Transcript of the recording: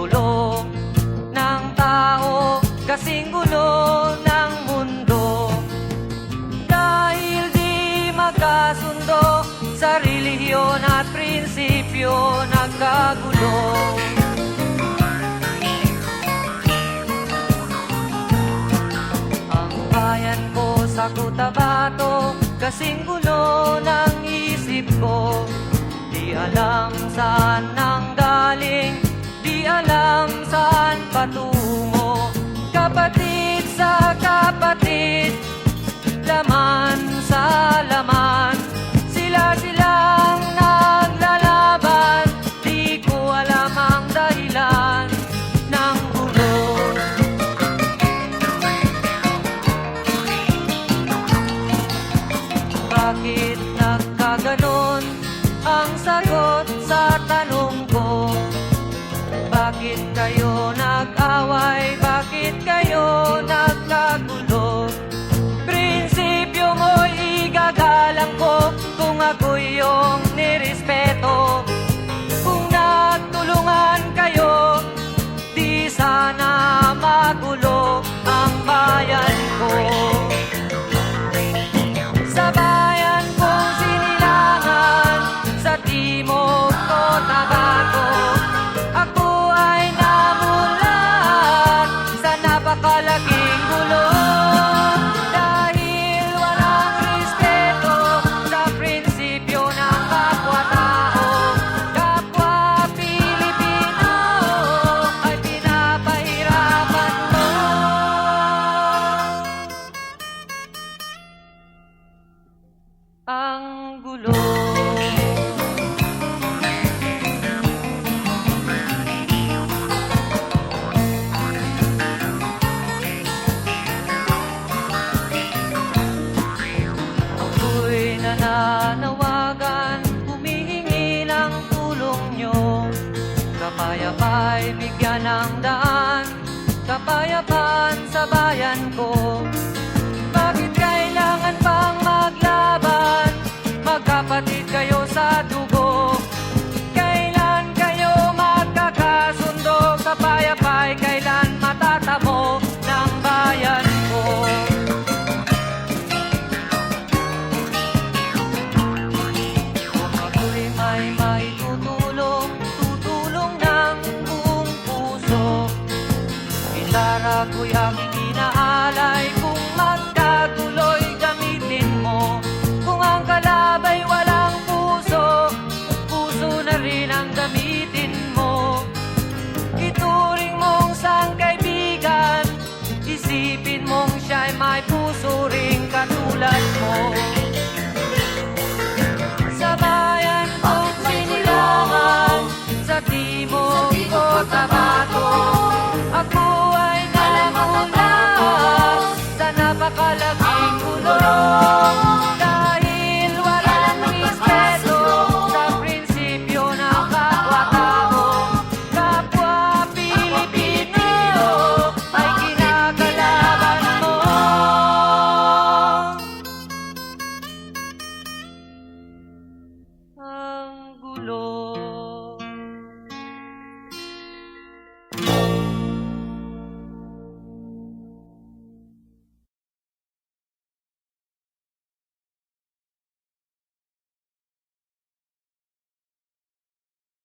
gulo ng tao, kasing gulo ng mundo. Dahil di magkasundo sa relihiyon at prinsipyo nagkagulo. Ang bayan ko sa Cotabato Kasing gulo ng isip ko Di alam saan nang galing alam saan patungo Kapatid sa kapatid Laman sa laman Sila silang naglalaban Di ko alam ang dahilan ng gulo Bakit nagkaganon ang sagot sa? Bakit kayo nag-away? Bakit kayo nagkagulo? Ang gulo. Ako'y nananawagan, humihingi ng tulong nyo. Kapayapa'y bigyan ng daan, kapayapaan sa bayan ko. ako yaking inaakala